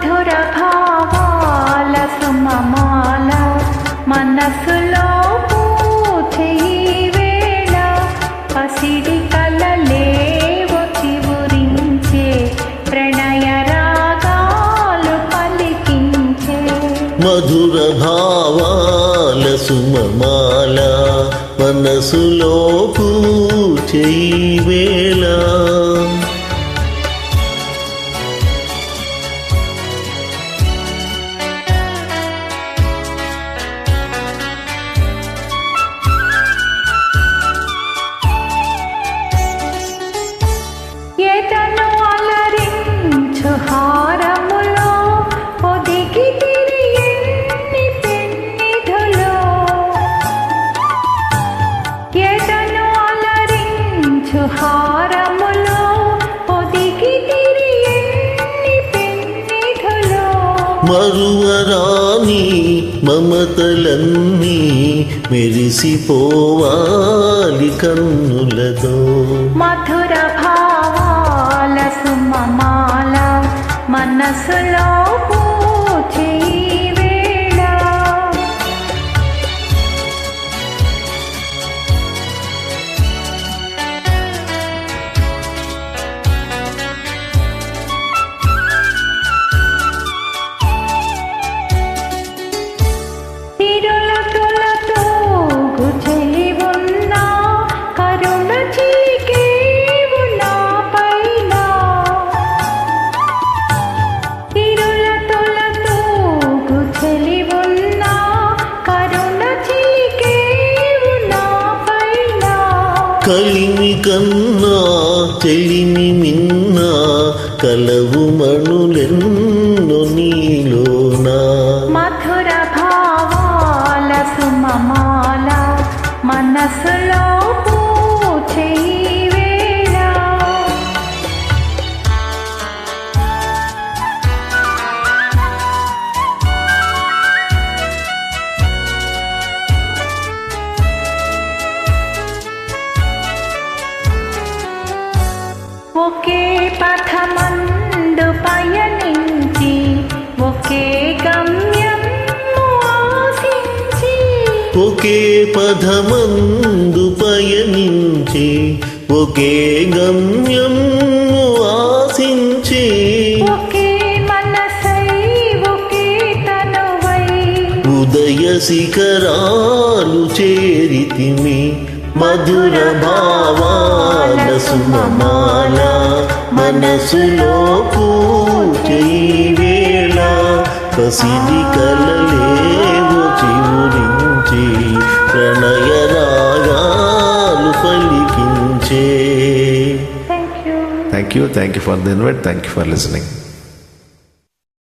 మధుర భావాల సుమమాల మనసులో పూచే వేళ పసిడి కలలేవో మధుర భావాల సుమమాల మనసులో పూచేయి వేళ మరువరాని మమతలన్నీ మెరిసిపోవాలి కన్నులతో. మధుర కలిమి కన్నా చెలిమి మిన్న కలవు మణులెన్ను నీలోన. మధుర భావాల సుమమాల మనసులో ఒకే పథమందు పయనించి ఒకే గమ్యం ఆశించి. ఒకే పదమందు పయనించి ఒకే గమ్యం ఆశించి. ఒకే మనసై ఒకే తనువై. ఉదయ శిఖరాలు చేరితిమి మధుర భావాల సుమమాల మనసులో పూల కసిది కలలేవు చిరించి ప్రణయ రాగాలు పలికించే. Thank you thank you for the invite thank you for listening